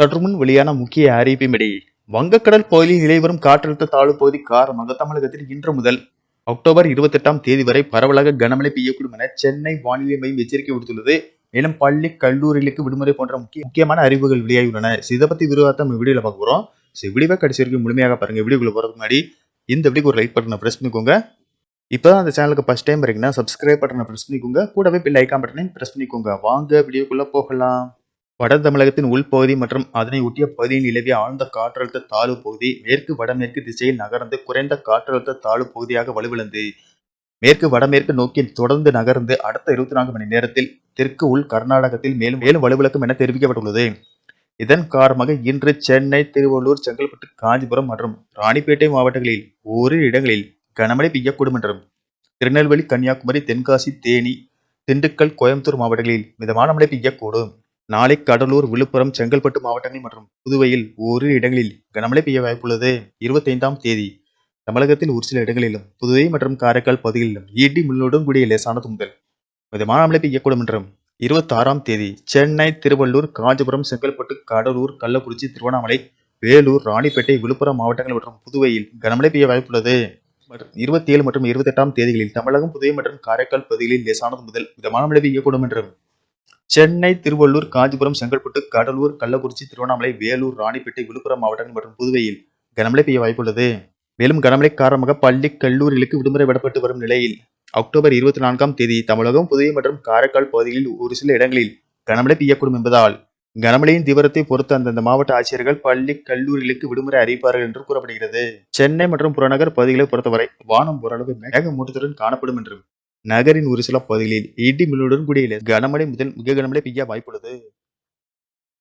சற்று முன் வெளியான முக்கிய அறிவிப்பின்படி வங்கக்கடல் பகுதியில் நிலைவரும் காற்றழுத்த தாழ்வு பகுதி காரணமாக தமிழகத்தில் இன்று முதல் அக்டோபர் இருபத்தி எட்டாம் தேதி வரை பரவலாக கனமழை பெய்யக்கூடும் என சென்னை வானிலை மையம் எச்சரிக்கை விடுத்துள்ளது. மேலும் பள்ளி கல்லூரிகளுக்கு விடுமுறை போன்ற முக்கிய முக்கியமான அறிவுகள் வெளியாகியுள்ளன. இதை பத்தி விரிவாக நம்ம வீடியோல பார்க்க போறோம். ஸோ வீடியோவை கடைசி வரைக்கும் முழுமையாக பாருங்க. வீடியோக்குள்ள போறதுக்கு முன்னாடி இந்த வீடியோக்கு ஒரு லைக் பட்டனை பிரஸ் பண்ணிக்கோங்க. இப்போதான் அந்த சேனலுக்கு ஃபர்ஸ்ட் டைம் வரீங்கன்னா சப்ஸ்கிரைப் பட்டனை பிரஸ் பண்ணிக்கோங்க. கூடவே பில் ஐக்கான் பட்டனையும் பிரஸ் பண்ணிக்கோங்க. வாங்க வீடியோக்குள்ள போகலாம். வட தமிழகத்தின் உள்பகுதி மற்றும் அதனை ஒட்டிய பகுதியில் நிலவிய ஆழ்ந்த காற்றழுத்த தாழ்வு பகுதி மேற்கு வடமேற்கு திசையில் நகர்ந்து குறைந்த காற்றழுத்த தாழ்வு பகுதியாக வலுவிழந்து மேற்கு வடமேற்கு நோக்கி தொடர்ந்து நகர்ந்து அடுத்த இருபத்தி நான்கு மணி நேரத்தில் தெற்கு உள் கர்நாடகத்தில் மேலும் மேலும் வலுவிழக்கும் என தெரிவிக்கப்பட்டுள்ளது. இதன் காரணமாக இன்று சென்னை திருவள்ளூர் செங்கல்பட்டு காஞ்சிபுரம் மற்றும் ராணிப்பேட்டை மாவட்டங்களில் ஓரிரு இடங்களில் கனமழை பெய்யக்கூடும் என்றும் திருநெல்வேலி கன்னியாகுமரி தென்காசி தேனி திண்டுக்கல் கோயம்புத்தூர் மாவட்டங்களில் மிதமான மழை பெய்யக்கூடும். நாளை கடலூர் விழுப்புரம் செங்கல்பட்டு மாவட்டங்கள் மற்றும் புதுவையில் ஓரிரு இடங்களில் கனமழை பெய்ய வாய்ப்புள்ளது. இருபத்தைந்தாம் தேதி தமிழகத்தில் ஒரு சில இடங்களிலும் புதுவை மற்றும் காரைக்கால் பகுதிகளிலும் இடி மின்னலுடன் கூடிய லேசானது முதல் மிதமான மழை பெய்யக்கூடும் என்றும் இருபத்தாறாம் தேதி சென்னை திருவள்ளூர் காஞ்சிபுரம் செங்கல்பட்டு கடலூர் கள்ளக்குறிச்சி திருவண்ணாமலை வேலூர் ராணிப்பேட்டை விழுப்புரம் மாவட்டங்கள் மற்றும் புதுவையில் கனமழை பெய்ய வாய்ப்புள்ளது. இருபத்தி ஏழு மற்றும் இருபத்தெட்டாம் தேதிகளில் தமிழகம் புதுவை மற்றும் காரைக்கால் பகுதிகளில் லேசானது முதல் மிதமான மழை பெய்யக்கூடும் என்றும் சென்னை திருவள்ளூர் காஞ்சிபுரம் செங்கல்பட்டு கடலூர் கள்ளக்குறிச்சி திருவண்ணாமலை வேலூர் ராணிப்பேட்டை விழுப்புரம் மாவட்டங்கள் மற்றும் புதுவையில் கனமழை பெய்ய வாய்ப்புள்ளது. மேலும் கனமழை காரணமாக பள்ளி கல்லூரிகளுக்கு விடுமுறை விடப்பட்டு வரும் நிலையில் அக்டோபர் இருபத்தி நான்காம் தேதி தமிழகம் புதுவை மற்றும் காரைக்கால் பகுதிகளில் ஒரு சில இடங்களில் கனமழை பெய்யக்கூடும் என்பதால் கனமழையின் தீவிரத்தை பொறுத்து அந்தந்த மாவட்ட ஆட்சியர்கள் பள்ளி கல்லூரிகளுக்கு விடுமுறை அறிவிப்பார்கள் என்று கூறப்படுகிறது. சென்னை மற்றும் புறநகர் பகுதிகளை பொறுத்தவரை வானம் ஓரளவு மேகமூட்டத்துடன் காணப்படும் என்றும் நகரின் ஒரு சில பகுதிகளில் இடி மில்லுடன் கூடிய கனமழை முதல் மிக கனமழை பெய்ய வாய்ப்புள்ளது.